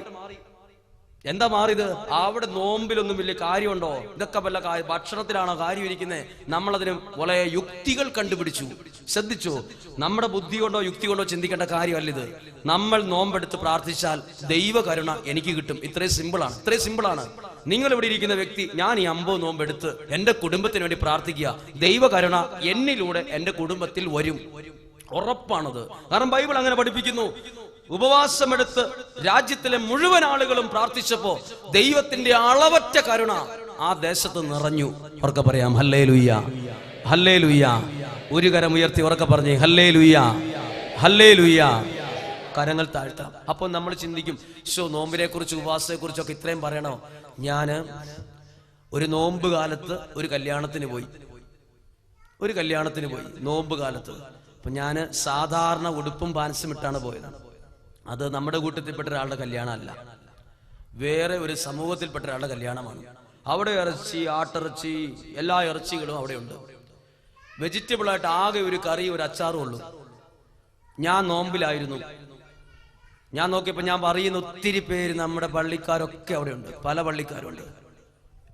എന്താ മാറിയത്? അവിടെ നോമ്പിലൊന്നും വലിയ കാര്യമുണ്ടോ? ഇതൊക്കെ വല്ല ഭക്ഷണത്തിലാണോ കാര്യം ഇരിക്കുന്നത് നമ്മളതിന് വളരെ യുക്തികൾ കണ്ടുപിടിച്ചു. ശ്രദ്ധിച്ചു. നമ്മുടെ ബുദ്ധി കൊണ്ടോ യുക്തി കൊണ്ടോ ചിന്തിക്കേണ്ട കാര്യമല്ല ഇത്. നമ്മൾ നോമ്പെടുത്ത് പ്രാർത്ഥിച്ചാൽ ദൈവകരുണ എനിക്ക് കിട്ടും. ഇത്രയും സിമ്പിളാണ്. ഇത്രയും സിമ്പിളാണ്. നിങ്ങൾ ഇവിടെ ഇരിക്കുന്ന വ്യക്തി ഞാൻ ഈ അമ്പത് നോമ്പെടുത്ത് എന്റെ കുടുംബത്തിന് വേണ്ടി പ്രാർത്ഥിക്കുക. ദൈവകരുണ എന്നിലൂടെ എന്റെ കുടുംബത്തിൽ വരും. ഉറപ്പാണത്. കാരണം ബൈബിൾ അങ്ങനെ പഠിപ്പിക്കുന്നു. ഉപവാസമെടുത്ത് രാജ്യത്തിലെ മുഴുവൻ ആളുകളും പ്രാർത്ഥിച്ചപ്പോ ദൈവത്തിന്റെ അളവറ്റ കരുണ ആ ദേശത്ത് നിറഞ്ഞു. ഉറക്കെ പറയാം ഹല്ലേ ലുയ്യ ഹല്ലേ ലുയ്യ ഒരു കരം ഉയർത്തി ഉറക്കെ പറഞ്ഞു ഹല്ലേ ലുയ്യ ഹല്ലേ ലുയ്യ കരങ്ങൾ താഴ്ത്താം അപ്പോൾ നമ്മൾ ചിന്തിക്കും ഷോ നോമ്പിനെ കുറിച്ച് ഉപവാസത്തെ കുറിച്ചൊക്കെ ഇത്രയും പറയണോ? ഞാൻ ഒരു നോമ്പ് കാലത്ത് ഒരു കല്യാണത്തിന് പോയി. ഒരു കല്യാണത്തിന് പോയി നോമ്പ് കാലത്ത്. അപ്പൊ ഞാൻ സാധാരണ ഉടുപ്പും പാൻസും ഇട്ടാണ് പോയത്. അത് നമ്മുടെ കൂട്ടത്തിൽപ്പെട്ട ഒരാളുടെ കല്യാണമല്ല. വേറെ ഒരു സമൂഹത്തിൽപ്പെട്ട ഒരാളുടെ കല്യാണമാണ്. അവിടെ ഇറച്ചി ആട്ടിറച്ചി എല്ലാ ഇറച്ചികളും വെജിറ്റബിൾ ആയിട്ട് ആകെ ഒരു കറി ഒരു അച്ചാറും ഉള്ളു. ഞാൻ നോമ്പിലായിരുന്നു. ഞാൻ നോക്കിയപ്പോ ഞാൻ പറയുന്ന ഒത്തിരി പേര് നമ്മുടെ പള്ളിക്കാരൊക്കെ അവിടെയുണ്ട്. പല പള്ളിക്കാരുണ്ട്.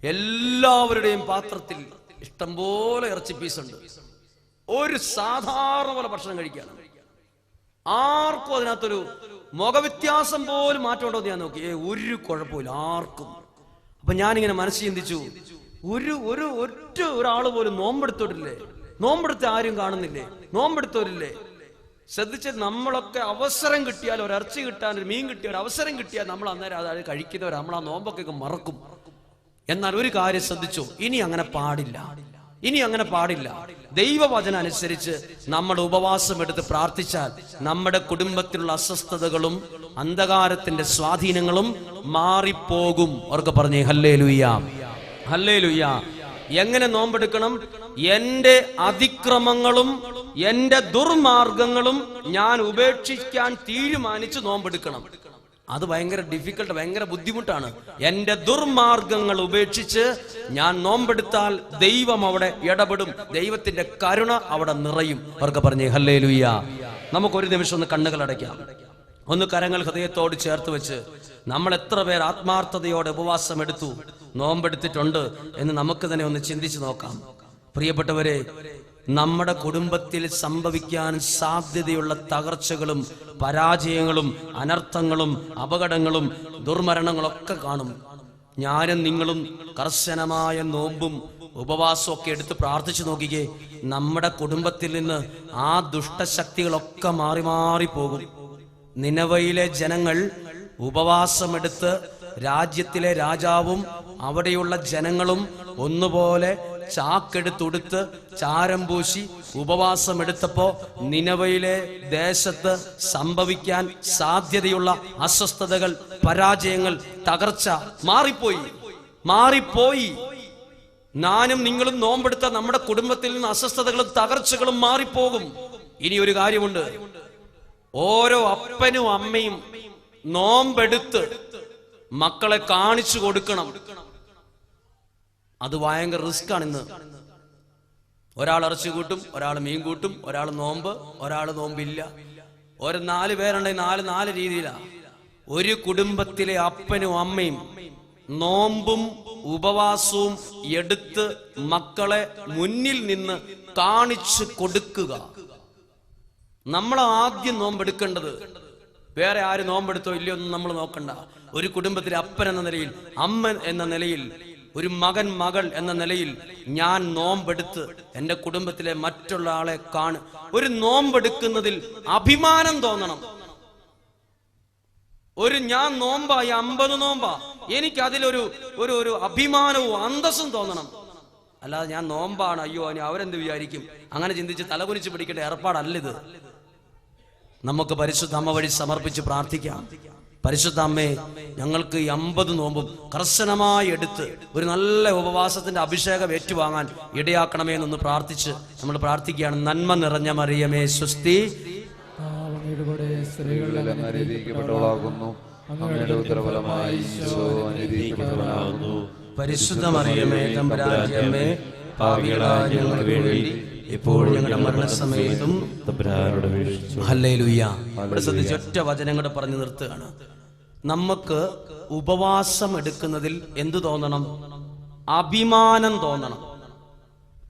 എല്ലാവരുടെയും പാത്രത്തിൽ ഇഷ്ടംപോലെ ഇറച്ചി പീസ് ഉണ്ട്. ഒരു സാധാരണ പോലെ ഭക്ഷണം കഴിക്കാണ് ആർക്കും അതിനകത്തൊരു മുഖവ്യത്യാസം പോലും മാറ്റമുണ്ടോ എന്ന് ഞാൻ നോക്കി. ഏ ഒരു കുഴപ്പമില്ല ആർക്കും. അപ്പൊ ഞാനിങ്ങനെ മനസ്സ് ചിന്തിച്ചു ഒരു ഒരു ഒറ്റ ഒരാൾ പോലും നോമ്പെടുത്തോട്ടില്ലേ? നോമ്പെടുത്ത് ആരും കാണുന്നില്ലേ? നോമ്പെടുത്തോരില്ലേ? ശ്രദ്ധിച്ച് നമ്മളൊക്കെ അവസരം കിട്ടിയാൽ ഒരു കിട്ടാൻ ഒരു മീൻ കിട്ടിയ ഒരു അവസരം കിട്ടിയാൽ നമ്മൾ അന്നേരം അതായത് കഴിക്കുന്നവർ നമ്മൾ ആ നോമ്പൊക്കെ മറക്കും. എന്നാൽ ഒരു കാര്യം ശ്രദ്ധിച്ചു ഇനി അങ്ങനെ പാടില്ല. ഇനി അങ്ങനെ പാടില്ല. ദൈവവചന അനുസരിച്ച് നമ്മുടെ ഉപവാസം എടുത്ത് പ്രാർത്ഥിച്ചാൽ നമ്മുടെ കുടുംബത്തിലുള്ള അസ്വസ്ഥതകളും അന്ധകാരത്തിന്റെ സ്വാധീനങ്ങളും മാറിപ്പോകും. അവർക്ക് പറഞ്ഞേ ഹല്ലേ ലുയ്യ ഹല്ലേ ലുയ്യ എങ്ങനെ നോമ്പെടുക്കണം? എന്റെ അതിക്രമങ്ങളും എന്റെ ദുർമാർഗങ്ങളും ഞാൻ ഉപേക്ഷിക്കാൻ തീരുമാനിച്ച് നോമ്പെടുക്കണം. അത് ഭയങ്കര ഡിഫിക്കൽട്ട് ഭയങ്കര ബുദ്ധിമുട്ടാണ്. എന്റെ ദുർമാർഗങ്ങൾ ഉപേക്ഷിച്ച് ഞാൻ നോമ്പെടുത്താൽ ദൈവം അവിടെ ഇടപെടും. ദൈവത്തിന്റെ കരുണ അവിടെ നിറയും. അവർക്ക് പറഞ്ഞേ ഹല്ലേ ലുയ്യ നമുക്കൊരു നിമിഷം ഒന്ന് കണ്ണുകൾ അടയ്ക്കാം. ഒന്ന് കരങ്ങൾ ഹൃദയത്തോട് ചേർത്ത് വെച്ച് നമ്മൾ എത്ര പേർ ആത്മാർത്ഥതയോടെ ഉപവാസം എടുത്തു നോമ്പെടുത്തിട്ടുണ്ട് എന്ന് നമുക്ക് തന്നെ ഒന്ന് ചിന്തിച്ചു നോക്കാം. പ്രിയപ്പെട്ടവരെ നമ്മുടെ കുടുംബത്തിൽ സംഭവിക്കാൻ സാധ്യതയുള്ള തകർച്ചകളും പരാജയങ്ങളും അനർത്ഥങ്ങളും അപകടങ്ങളും ദുർമരണങ്ങളൊക്കെ കാണും. ഞാനും നിങ്ങളും കർശനമായ നോമ്പും ഉപവാസവും ഒക്കെ എടുത്ത് പ്രാർത്ഥിച്ചു നോക്കിക്കേ നമ്മുടെ കുടുംബത്തിൽ നിന്ന് ആ ദുഷ്ടശക്തികളൊക്കെ മാറി മാറി പോകും. നിലവയിലെ ജനങ്ങൾ ഉപവാസമെടുത്ത് രാജ്യത്തിലെ രാജാവും അവിടെയുള്ള ജനങ്ങളും ഒന്നുപോലെ ചാക്കെടുത്തുടുത്ത് ചാരം പൂശി ഉപവാസം എടുത്തപ്പോ നിനവയിലെ ദേശത്ത് സംഭവിക്കാൻ സാധ്യതയുള്ള അസ്വസ്ഥതകൾ പരാജയങ്ങൾ തകർച്ച മാറിപ്പോയി. മാറിപ്പോയി. ഞാനും നിങ്ങളും നോമ്പെടുത്ത നമ്മുടെ കുടുംബത്തിൽ നിന്ന് അസ്വസ്ഥതകളും തകർച്ചകളും മാറിപ്പോകും. ഇനി ഒരു കാര്യമുണ്ട്. ഓരോ അപ്പനും അമ്മയും നോമ്പെടുത്ത് മക്കളെ കാണിച്ചു കൊടുക്കണം. അത് ഭയങ്കര റിസ്ക് ആണ് ഇന്ന്. ഒരാൾ ഇറച്ചി കൂട്ടും ഒരാൾ മീൻ കൂട്ടും ഒരാൾ നോമ്പ് ഒരാൾ നോമ്പില്ല. ഒരു നാല് പേരുണ്ടെങ്കിൽ നാല് നാല് രീതിയിലാ. ഒരു കുടുംബത്തിലെ അപ്പനും അമ്മയും നോമ്പും ഉപവാസവും എടുത്ത് മക്കളെ മുന്നിൽ നിന്ന് കാണിച്ചു കൊടുക്കുക. നമ്മൾ ആദ്യം നോമ്പെടുക്കേണ്ടത് വേറെ ആര് നോമ്പെടുത്തോ ഇല്ലയോ ഒന്നും നമ്മൾ നോക്കണ്ട. ഒരു കുടുംബത്തിലെ അപ്പൻ എന്ന നിലയിൽ അമ്മ എന്ന നിലയിൽ ഒരു മകൻ മകൾ എന്ന നിലയിൽ ഞാൻ നോമ്പെടുത്ത് എന്റെ കുടുംബത്തിലെ മറ്റുള്ള ആളെ കാണു. ഒരു നോമ്പെടുക്കുന്നതിൽ അഭിമാനം തോന്നണം. ഒരു ഞാൻ നോമ്പായി അമ്പത് നോമ്പാ. എനിക്ക് അതിലൊരു ഒരു ഒരു അഭിമാനവും അന്തസ്സും തോന്നണം. അല്ലാതെ ഞാൻ നോമ്പാണ്. അയ്യോ ഇനി അവരെന്ത് വിചാരിക്കും? അങ്ങനെ ചിന്തിച്ച് തലകുനിച്ച് പിടിക്കേണ്ട ഏർപ്പാടല്ലിത് നമുക്ക് പരിശുദ്ധ അമ്മ വഴി സമർപ്പിച്ച് പ്രാർത്ഥിക്കാം. പരിശുദ്ധ അമ്മേ ഞങ്ങൾക്ക് ഈ അമ്പത് നോമ്പും കർശനമായി എടുത്ത് ഒരു നല്ല ഉപവാസത്തിന്റെ അഭിഷേകം ഏറ്റുവാങ്ങാൻ ഇടയാക്കണമേ എന്നൊന്ന് പ്രാർത്ഥിച്ച് നമ്മൾ പ്രാർത്ഥിക്കുകയാണ്. നന്മ നിറഞ്ഞ മറിയമേ സ്വസ്തി. അങ്ങ് അനുഗ്രഹിക്കപ്പെട്ടവളാകുന്നു. അങ്ങയുടെ ഉത്തരഫലമായി പരിശുദ്ധ മറിയമേ തമ്പരാജ്യമേ ഞങ്ങൾക്ക് വേണ്ടി ഇപ്പോൾ ഞങ്ങളുടെ മരണസമയത്തും തമ്പുരാനോട് അപേക്ഷിച്ചു. ഹല്ലേലൂയ. ഇവിടെ ശ്രദ്ധിച്ച് ഒറ്റ വചനം പറഞ്ഞു നിർത്തുകയാണ്. നമുക്ക് ഉപവാസം എടുക്കുന്നതിൽ എന്തു തോന്നണം? അഭിമാനം തോന്നണം.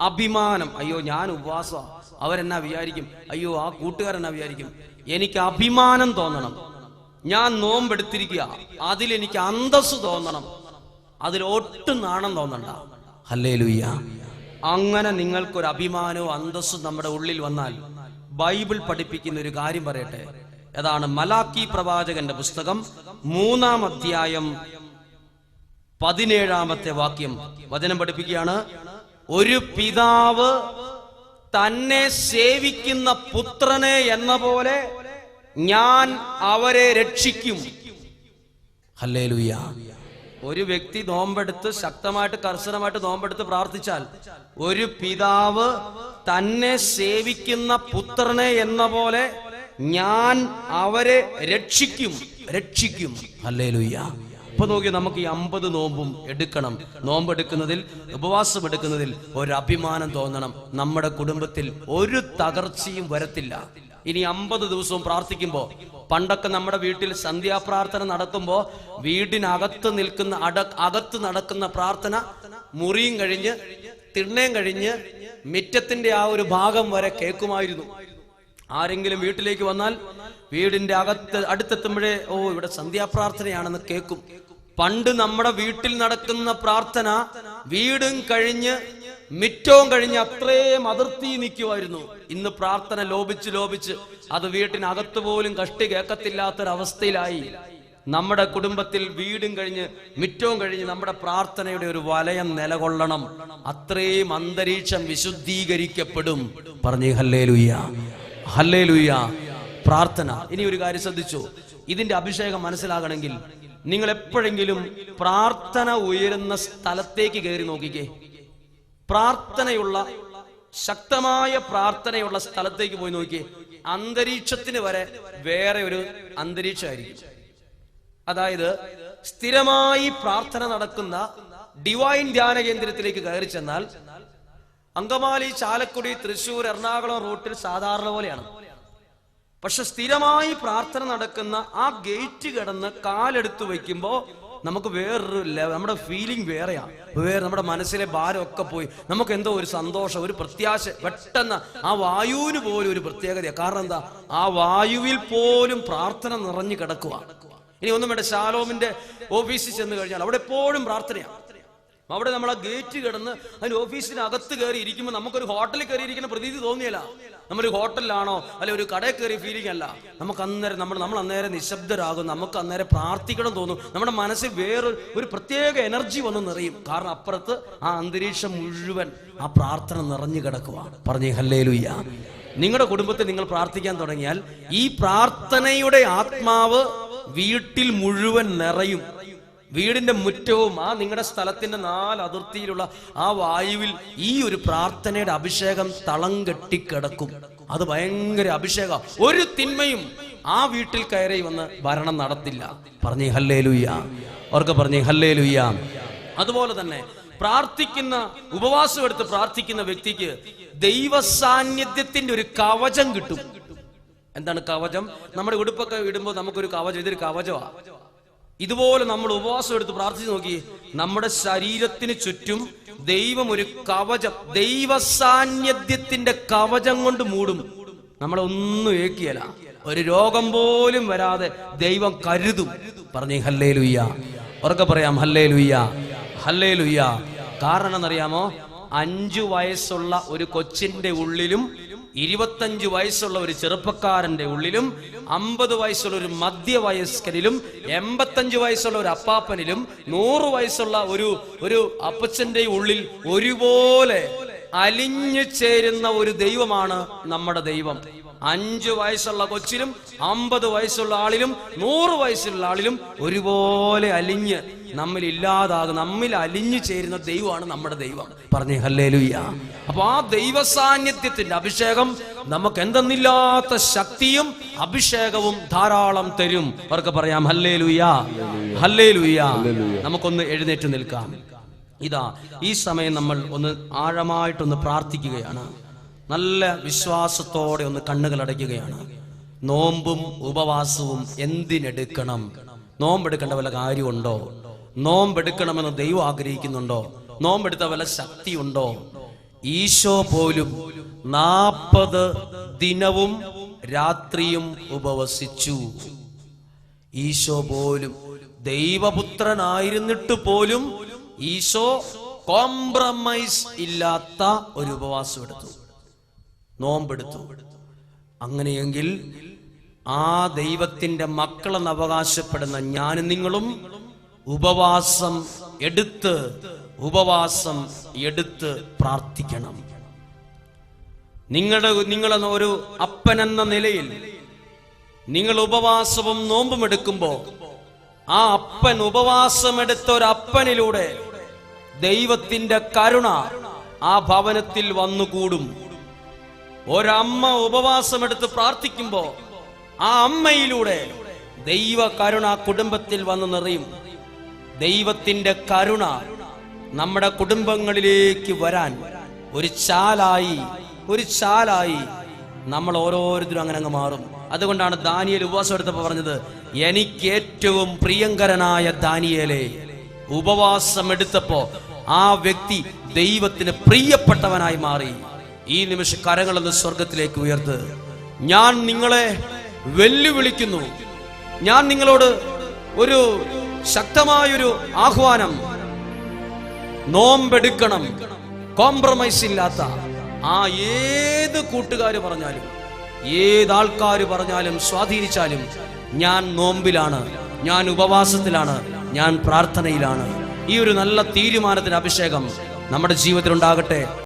അഭിമാനം. അയ്യോ ഞാൻ ഉപവാസ. അവരെന്നാ വിചാരിക്കും? അയ്യോ ആ കൂട്ടുകാരെന്നാ വിചാരിക്കും? എനിക്ക് അഭിമാനം തോന്നണം. ഞാൻ നോമ്പെടുത്തിരിക്കുക. അതിലെനിക്ക് അന്തസ് തോന്നണം. അതിൽ ഒട്ടും നാണം തോന്നണ്ട. അല്ലേ ലുയ്യ അങ്ങനെ നിങ്ങൾക്കൊരു അഭിമാനവും അന്തസ്സും നമ്മുടെ ഉള്ളിൽ വന്നാൽ ബൈബിൾ പഠിപ്പിക്കുന്ന ഒരു കാര്യം പറയട്ടെ. അതാണ് മലാക്കി പ്രവാചകന്റെ പുസ്തകം മൂന്നാം അധ്യായം പതിനേഴാമത്തെ വാക്യം. വചനം പഠിപ്പിക്കുകയാണ്. ഒരു പിതാവ് തന്നെ സേവിക്കുന്ന പുത്രനെ എന്ന പോലെ ഞാൻ അവരെ രക്ഷിക്കും. ഒരു വ്യക്തി നോമ്പെടുത്ത് ശക്തമായിട്ട് കർശനമായിട്ട് നോമ്പെടുത്ത് പ്രാർത്ഥിച്ചാൽ ഒരു പിതാവ് തന്നെ സേവിക്കുന്ന പുത്രനെ എന്ന പോലെ ഞാൻ അവരെ രക്ഷിക്കും രക്ഷിക്കും. ഹല്ലേലൂയ. ഇപ്പൊ നോക്കി നമുക്ക് ഈ അമ്പത് നോമ്പും എടുക്കണം. നോമ്പെടുക്കുന്നതിൽ ഉപവാസം എടുക്കുന്നതിൽ ഒരു അഭിമാനം തോന്നണം. നമ്മുടെ കുടുംബത്തിൽ ഒരു തകർച്ചയും വരത്തില്ല. ഇനി അമ്പത് ദിവസവും പ്രാർത്ഥിക്കുമ്പോൾ പണ്ടൊക്കെ നമ്മുടെ വീട്ടിൽ സന്ധ്യാപ്രാർത്ഥന നടത്തുമ്പോൾ വീടിനകത്ത് നിൽക്കുന്ന അട അകത്ത് നടക്കുന്ന പ്രാർത്ഥന മുറിയും കഴിഞ്ഞ് തിണ്ണയും കഴിഞ്ഞ് മിറ്റത്തിന്റെ ആ ഒരു ഭാഗം വരെ കേൾക്കുമായിരുന്നു. ആരെങ്കിലും വീട്ടിലേക്ക് വന്നാൽ വീടിന്റെ അകത്ത് അടുത്തെത്തുമ്പോഴേ ഓ ഇവിടെ സന്ധ്യാപ്രാർത്ഥനയാണെന്ന് കേൾക്കും. പണ്ട് നമ്മുടെ വീട്ടിൽ നടക്കുന്ന പ്രാർത്ഥന വീടും കഴിഞ്ഞ് മിറ്റവും കഴിഞ്ഞ് അത്രയും അതിർത്തി നിൽക്കുമായിരുന്നു. ഇന്ന് പ്രാർത്ഥന ലോപിച്ച് ലോപിച്ച് അത് വീട്ടിനകത്ത് പോലും കഷ്ടി കേൾക്കത്തില്ലാത്തൊരവസ്ഥയിലായി. നമ്മുടെ കുടുംബത്തിൽ വീടും കഴിഞ്ഞ് മിറ്റവും കഴിഞ്ഞ് നമ്മുടെ പ്രാർത്ഥനയുടെ ഒരു വലയം നിലകൊള്ളണം. അത്രയും അന്തരീക്ഷം വിശുദ്ധീകരിക്കപ്പെടും. പറഞ്ഞു ഹല്ലേ ലുയ്യ ഹല്ലേ ലുയ്യ പ്രാർത്ഥന. ഇനി ഒരു കാര്യം ശ്രദ്ധിച്ചു. ഇതിന്റെ അഭിഷേകം മനസ്സിലാകണമെങ്കിൽ നിങ്ങൾ എപ്പോഴെങ്കിലും പ്രാർത്ഥന ഉയരുന്ന സ്ഥലത്തേക്ക് കയറി നോക്കിക്കേ. പ്രാർത്ഥനയുള്ള ശക്തമായ പ്രാർത്ഥനയുള്ള സ്ഥലത്തേക്ക് പോയി നോക്കിയേ അന്തരീക്ഷത്തിന് വരെ വേറെ ഒരു അന്തരീക്ഷമായിരിക്കും. അതായത് സ്ഥിരമായി പ്രാർത്ഥന നടക്കുന്ന ഡിവൈൻ ധ്യാന കേന്ദ്രത്തിലേക്ക് കയറി ചെന്നാൽ അങ്കമാലി ചാലക്കുടി തൃശൂർ എറണാകുളം റൂട്ടിൽ സാധാരണ പോലെയാണ്. പക്ഷെ സ്ഥിരമായി പ്രാർത്ഥന നടക്കുന്ന ആ ഗേറ്റ് കിടന്ന് കാലെടുത്ത് വയ്ക്കുമ്പോ നമുക്ക് വേറൊരു നമ്മുടെ ഫീലിംഗ് വേറെയാണ് വേറെ നമ്മുടെ മനസ്സിലെ ഭാരമൊക്കെ പോയി. നമുക്ക് എന്തോ ഒരു സന്തോഷം ഒരു പ്രത്യാശ പെട്ടെന്ന് ആ വായുവിന് പോലും ഒരു പ്രത്യേകതയാണ് കാരണം എന്താ? ആ വായുവിൽ പോലും പ്രാർത്ഥന നിറഞ്ഞു കിടക്കുക ഇനി ഒന്നും വേണ്ട ശാലോമിന്റെ ഓഫീസിൽ ചെന്ന് കഴിഞ്ഞാൽ അവിടെ എപ്പോഴും പ്രാർത്ഥനയാണ് അവിടെ നമ്മൾ ആ ഗേറ്റ് കിടന്ന് അതിന്റെ ഓഫീസിനകത്ത് കയറി ഇരിക്കുമ്പോൾ നമുക്കൊരു ഹോട്ടലിൽ കയറി ഇരിക്കുന്ന പ്രതീതി തോന്നിയല്ല. നമ്മളൊരു ഹോട്ടലിലാണോ അല്ലെ ഒരു കടയിൽ കയറി ഫീലിംഗ് അല്ല നമുക്ക് അന്നേരം നമ്മൾ നമ്മൾ അന്നേരം നിശബ്ദരാകും. നമുക്ക് അന്നേരം പ്രാർത്ഥിക്കണം തോന്നും. നമ്മുടെ മനസ്സിൽ വേറെ ഒരു പ്രത്യേക എനർജി വന്ന് നിറയും. കാരണം അപ്പുറത്ത് ആ അന്തരീക്ഷം മുഴുവൻ ആ പ്രാർത്ഥന നിറഞ്ഞു കിടക്കുക പറഞ്ഞേ ഹല്ലേലുയ്യ. നിങ്ങളുടെ കുടുംബത്തിൽ നിങ്ങൾ പ്രാർത്ഥിക്കാൻ തുടങ്ങിയാൽ ഈ പ്രാർത്ഥനയുടെ ആത്മാവ് വീട്ടിൽ മുഴുവൻ നിറയും. വീടിന്റെ മുറ്റവും ആ നിങ്ങളുടെ സ്ഥലത്തിന്റെ നാല് അതിർത്തിയിലുള്ള ആ വായുവിൽ ഈ ഒരു പ്രാർത്ഥനയുടെ അഭിഷേകം തളം കെട്ടിക്കിടക്കും അത് ഭയങ്കര അഭിഷേക. ഒരു തിന്മയും ആ വീട്ടിൽ കയറി വന്ന് ഭരണം നടത്തില്ല. പറഞ്ഞു ഹല്ലേ ലുയ്യ അവർക്ക് പറഞ്ഞേ ഹല്ലേ ലുയ്യ അതുപോലെ തന്നെ പ്രാർത്ഥിക്കുന്ന ഉപവാസം എടുത്ത് പ്രാർത്ഥിക്കുന്ന വ്യക്തിക്ക് ദൈവ സാന്നിധ്യത്തിന്റെ ഒരു കവചം കിട്ടും. എന്താണ് കവചം? നമ്മുടെ ഉടുപ്പൊക്കെ ഇടുമ്പോൾ നമുക്കൊരു കവചം ഇതൊരു കവചമാണ് ഇതുപോലെ നമ്മൾ ഉപവാസം എടുത്ത് പ്രാർത്ഥിച്ച് നോക്കി നമ്മുടെ ശരീരത്തിന് ചുറ്റും ദൈവം ഒരു കവചം ദൈവ സാന്നിധ്യത്തിന്റെ കവചം കൊണ്ട് മൂടും. നമ്മളെ ഒന്നും ഏക്കിയല ഒരു രോഗം പോലും വരാതെ ദൈവം കരുതും. പറഞ്ഞു ഹല്ലേ ലുയ്യ ഉറക്കെ പറയാം ഹല്ലേ ലുയ്യ ഹല്ലേ ലുയ്യ കാരണം എന്നറിയാമോ? അഞ്ചു വയസ്സുള്ള ഒരു കൊച്ചിന്റെ ഉള്ളിലും ഇരുപത്തഞ്ച് വയസ്സുള്ള ഒരു ചെറുപ്പക്കാരന്റെ ഉള്ളിലും അമ്പത് വയസ്സുള്ള ഒരു മധ്യവയസ്കനിലും എൺപത്തഞ്ച് വയസ്സുള്ള ഒരു അപ്പാപ്പനിലും നൂറ് വയസ്സുള്ള ഒരു ഒരു അപ്പച്ചന്റെ ഉള്ളിൽ ഒരുപോലെ അലിഞ്ഞു ചേരുന്ന ഒരു ദൈവമാണ് നമ്മുടെ ദൈവം. അഞ്ചു വയസ്സുള്ള കൊച്ചിലും അമ്പത് വയസ്സുള്ള ആളിലും നൂറ് വയസ്സുള്ള ആളിലും ഒരുപോലെ അലിഞ്ഞ് നമ്മിൽ ഇല്ലാതാകും നമ്മിൽ അലിഞ്ഞു ചേരുന്ന ദൈവമാണ് നമ്മുടെ ദൈവം. പറഞ്ഞേ ഹല്ലേലൂയ്യ അപ്പൊ ആ ദൈവ സാന്നിധ്യത്തിന്റെ അഭിഷേകം നമുക്ക് എന്തെന്നില്ലാത്ത ശക്തിയും അഭിഷേകവും ധാരാളം തരും. അവർക്ക് പറയാം ഹല്ലേലൂയ്യ ഹല്ലേലൂയ്യ നമുക്കൊന്ന് എഴുന്നേറ്റ് നിൽക്കാം. ഇതാ ഈ സമയം നമ്മൾ ഒന്ന് ആഴമായിട്ടൊന്ന് പ്രാർത്ഥിക്കുകയാണ്. നല്ല വിശ്വാസത്തോടെ ഒന്ന് കണ്ണുകൾ അടയ്ക്കുകയാണ്. നോമ്പും ഉപവാസവും എന്തിനെടുക്കണം? നോമ്പെടുക്കേണ്ട വല്ല കാര്യമുണ്ടോ? നോമ്പെടുക്കണമെന്ന് ദൈവം ആഗ്രഹിക്കുന്നുണ്ടോ? നോമ്പെടുത്ത വല്ല ശക്തിയുണ്ടോ? ഈശോ പോലും നാൽപ്പത് ദിനവും രാത്രിയും ഉപവസിച്ചു. ഈശോ പോലും ദൈവപുത്രനായിരുന്നിട്ട് പോലും ഈശോ കോംപ്രമൈസ് ഇല്ലാത്ത ഒരു ഉപവാസം എടുത്തു. നോമ്പെടുത്തു. അങ്ങനെയെങ്കിൽ ആ ദൈവത്തിന്റെ മക്കളെന്ന് അവകാശപ്പെടുന്ന ഞാനും നിങ്ങളും ഉപവാസം എടുത്ത് ഉപവാസം എടുത്ത് പ്രാർത്ഥിക്കണം. നിങ്ങളുടെ നിങ്ങളെ ഒരു അപ്പൻ എന്ന നിലയിൽ നിങ്ങൾ ഉപവാസവും നോമ്പും എടുക്കുമ്പോൾ ആ അപ്പൻ ഉപവാസം എടുത്ത ഒരു അപ്പനിലൂടെ ദൈവത്തിന്റെ കരുണ ആ ഭവനത്തിൽ വന്നുകൂടും. ഒരമ്മ ഉപവാസമെടുത്ത് പ്രാർത്ഥിക്കുമ്പോ ആ അമ്മയിലൂടെ ദൈവ കരുണ കുടുംബത്തിൽ വന്ന് നിറയും. ദൈവത്തിന്റെ കരുണ നമ്മുടെ കുടുംബങ്ങളിലേക്ക് വരാൻ ഒരു ചാലായി ഒരു ചാലായി നമ്മൾ ഓരോരുത്തരും അങ്ങനെ അങ്ങ് മാറും. അതുകൊണ്ടാണ് ദാനിയൽ ഉപവാസം എടുത്തപ്പോൾ പറഞ്ഞത് എനിക്ക് ഏറ്റവും പ്രിയങ്കരനായ ദാനിയലെ ഉപവാസം എടുത്തപ്പോ ആ വ്യക്തി ദൈവത്തിന് പ്രിയപ്പെട്ടവനായി മാറി. ഈ നിമിഷം കരങ്ങളെന്ന് സ്വർഗത്തിലേക്ക് ഉയർത്ത്. ഞാൻ നിങ്ങളെ വെല്ലുവിളിക്കുന്നു. ഞാൻ നിങ്ങളോട് ഒരു ശക്തമായൊരു ആഹ്വാനം. നോമ്പെടുക്കണം. കോംപ്രമൈസ് ഇല്ലാത്ത ആ ഏത് കൂട്ടുകാർ പറഞ്ഞാലും ഏതാൾക്കാർ പറഞ്ഞാലും സ്വാധീനിച്ചാലും ഞാൻ നോമ്പിലാണ് ഞാൻ ഉപവാസത്തിലാണ് ഞാൻ പ്രാർത്ഥനയിലാണ്. ഈ ഒരു നല്ല തീരുമാനത്തിന് അഭിഷേകം നമ്മുടെ ജീവിതത്തിൽ ഉണ്ടാകട്ടെ